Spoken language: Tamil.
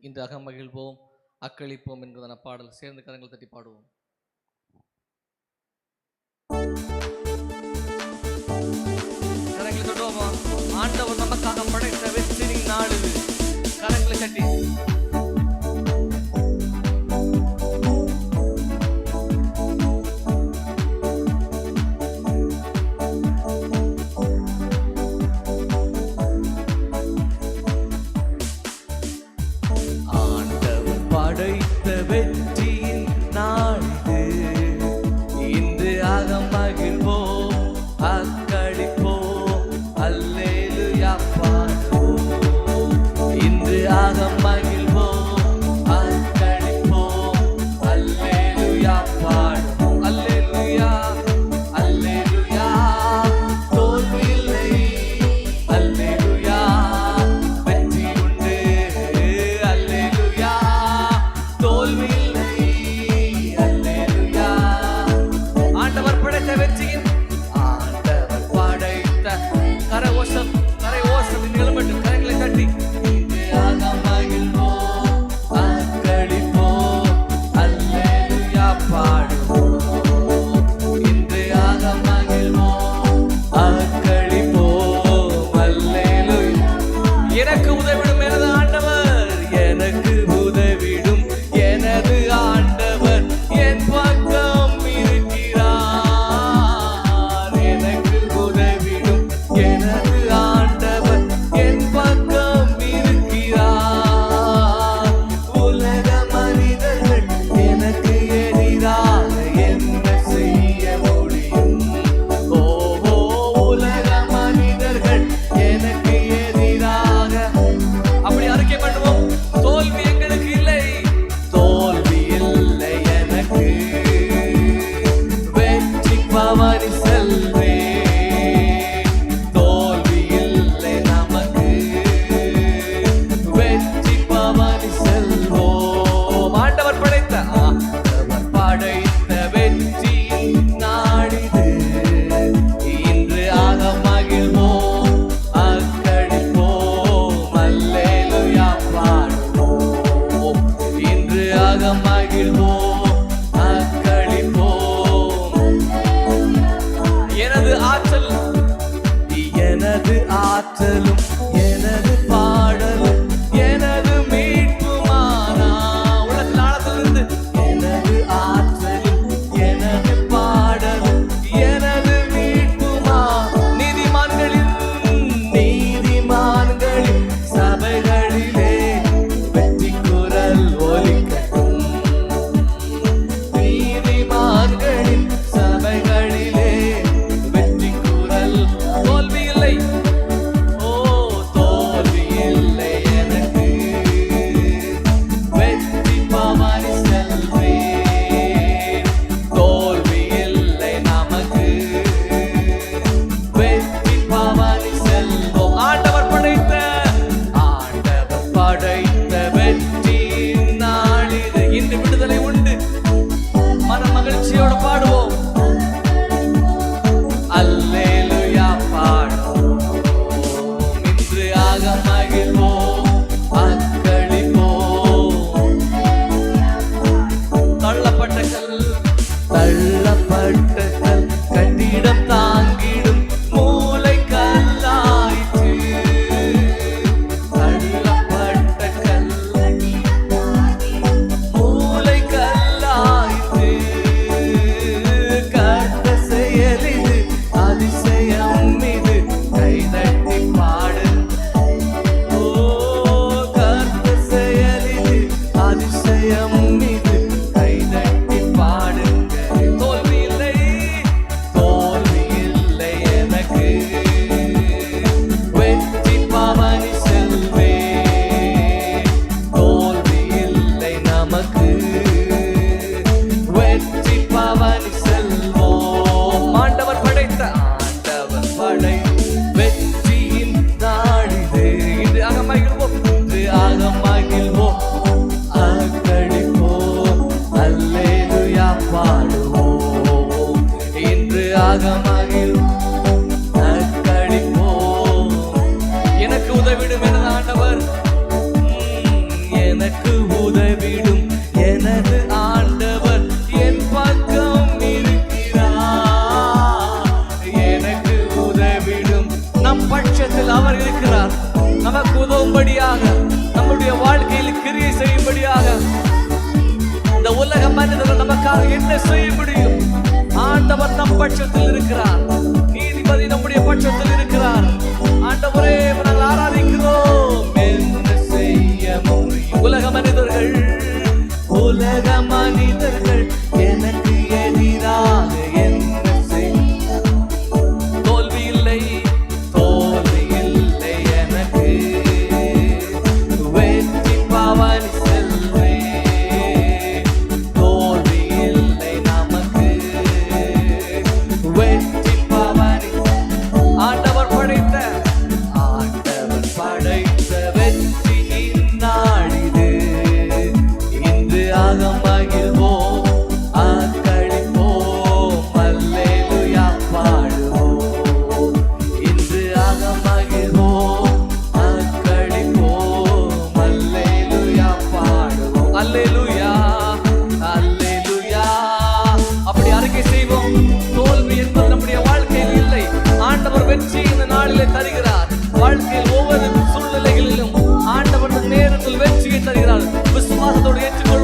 இன்று அகமகிழ்வோம் அக்களிப்போம் என்பதான பாடல். சேர்ந்து கரங்கள் தட்டி பாடுவோம். கரங்களை தொடுவோமா ஆண்டவர் நமக்காக படைத்த வெற்றி நாடு கரங்களை கட்டி Hallelujah. തള്ളപ്പെട്ട കന്നിടം താങ്കിട பட்சத்தில் அவர் இருக்கிறார். நமக்கு உதவும்படியாக நம்முடைய வாழ்க்கையில் கிரியை செய்யும்படியாக. இந்த உலக மனிதர்கள் நமக்காக என்ன செய்ய முடியும்? ஆண்டவர் நம் பட்சத்தில் இருக்கிறார். நீதிபதி நம்முடைய பட்சத்தில் இருக்கிறார். ஆண்டவரே தருகிறார். வாழ்க்கையில் ஒவ்வொரு சூழ்நிலைகளிலும் ஆண்டவன் நேரத்தில் வெற்றியை தருகிறார். விசுவாசத்தோடு ஏற்றுக்கொள்ள